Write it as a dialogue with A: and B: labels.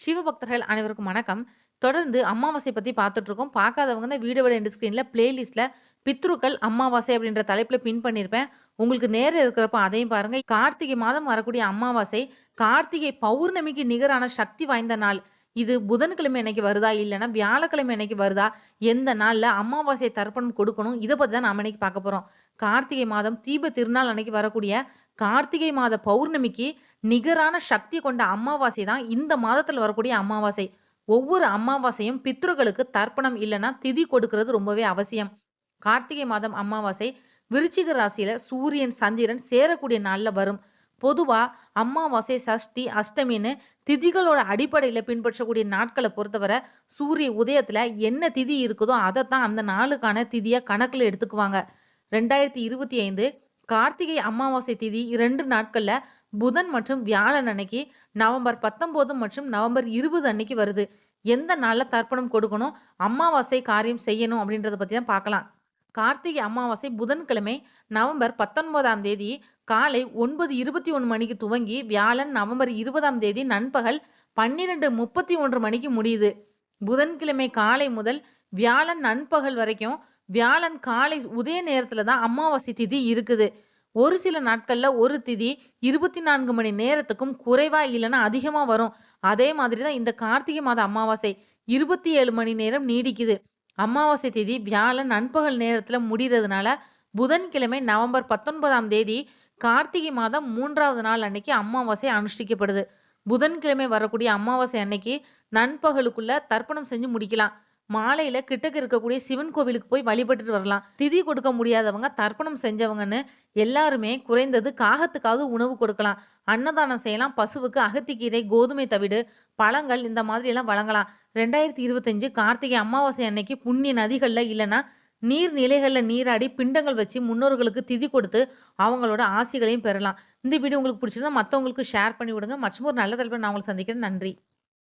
A: சிவபக்தர்கள் அனைவருக்கும் வணக்கம். தொடர்ந்து அமாவாசை பத்தி பார்த்துட்டு இருக்கோம். பார்க்காதவங்க இந்த வீடியோவோட எண்ட் ஸ்க்ரீன்ல பிளேலிஸ்ட்ல பித்ருக்கள் அமாவாசை அப்படின்ற தலைப்புல பின் பண்ணியிருப்பேன். உங்களுக்கு நேரம் இருக்கிறப்ப அதையும் பாருங்க. கார்த்திகை மாதம் வரக்கூடிய அமாவாசை, கார்த்திகை பௌர்ணமிக்கு நிகரான சக்தி வாய்ந்த நாள். இது புதன்கிழமை அன்னைக்கு வருதா? இல்லைன்னா வியாழக்கிழமை அன்னைக்கு வருதா? எந்த நாளில் அமாவாசை தர்ப்பணம் கொடுக்கணும்? இதை பற்றி தான் நாம் இன்னைக்கு பார்க்க போகிறோம் கார்த்திகை மாதம் தீப திருநாள் அன்னைக்கு வரக்கூடிய கார்த்திகை மாத பௌர்ணமிக்கு நிகரான சக்தி கொண்ட அமாவாசை தான் இந்த மாதத்தில் வரக்கூடிய அமாவாசை. ஒவ்வொரு அமாவாசையும் பித்ருகளுக்கு தர்ப்பணம் இல்லைன்னா திதி கொடுக்கிறது ரொம்பவே அவசியம். கார்த்திகை மாதம் அமாவாசை விருச்சிக ராசியில சூரியன், சந்திரன் சேரக்கூடிய நாளில் வரும். பொதுவா அமாவாசை, சஷ்டி, அஷ்டமின்னு திதிகளோட அடிப்படையில பின்பற்றக்கூடிய நாட்களை பொறுத்தவரை, சூரிய உதயத்துல என்ன திதி இருக்குதோ அதைத்தான் அந்த நாளுக்கான திதியா கணக்குல எடுத்துக்குவாங்க. 2025 கார்த்திகை அமாவாசை திதி இரண்டு நாட்கள்ல புதன் மற்றும் வியாழன் அன்னைக்கு நவம்பர் 19 மற்றும் நவம்பர் 20 அன்னைக்கு வருது. எந்த நாள்ல தர்ப்பணம் கொடுக்கணும்? அமாவாசை காரியம் செய்யணும் அப்படின்றத பத்தி தான் பார்க்கலாம். கார்த்திகை அமாவாசை புதன்கிழமை நவம்பர் 19ஆம் தேதி காலை 9:21 மணிக்கு துவங்கி வியாழன் நவம்பர் 20ஆம் தேதி நண்பகல் 12:31 மணிக்கு முடியுது. புதன்கிழமை காலை முதல் வியாழன் நண்பகல் வரைக்கும் வியாழன் காலை உதய நேரத்தில் தான் அமாவாசை திதி இருக்குது. ஒரு சில நாட்களில் ஒரு திதி 24 மணி நேரத்துக்கும் குறைவாக இல்லைன்னா அதிகமாக வரும். அதே மாதிரி தான் இந்த கார்த்திகை மாத அமாவாசை 27 மணி நேரம் நீடிக்குது. அமாவாசை தேதி வியாழன் நண்பகல் நேரத்துல முடியறதுனால புதன்கிழமை நவம்பர் 19ஆம் தேதி கார்த்திகை மாதம் மூன்றாவது நாள் அன்னைக்கு அமாவாசை அனுஷ்டிக்கப்படுது. புதன்கிழமை வரக்கூடிய அமாவாசை அன்னைக்கு நண்பகலுக்குள்ள தர்ப்பணம் செஞ்சு முடிக்கலாம். மாலையில கிட்டக்க இருக்கக்கூடிய சிவன் கோவிலுக்கு போய் வழிபட்டுட்டு வரலாம். திதி கொடுக்க முடியாதவங்க தர்ப்பணம் செஞ்சவங்கன்னு எல்லாருமே குறைந்தது காகத்துக்காவது உணவு கொடுக்கலாம். அன்னதானம் செய்யலாம். பசுவுக்கு அகத்திக்கீரை, கோதுமை தவிடு, பழங்கள் இந்த மாதிரி எல்லாம் வழங்கலாம். 2025 கார்த்திகை அமாவாசை அன்னைக்கு புண்ணிய நதிகள்ல இல்லன்னா நீர்நிலைகள்ல நீராடி பிண்டங்கள் வச்சு முன்னோர்களுக்கு திதி கொடுத்து அவங்களோட ஆசிகளையும் பெறலாம். இந்த வீடியோ உங்களுக்கு பிடிச்சிருந்தா மத்தவங்களுக்கு ஷேர் பண்ணி விடுங்க. மற்றும் ஒரு நல்ல தலைப்புல நான் உங்கள சந்திக்கிறேன். நன்றி.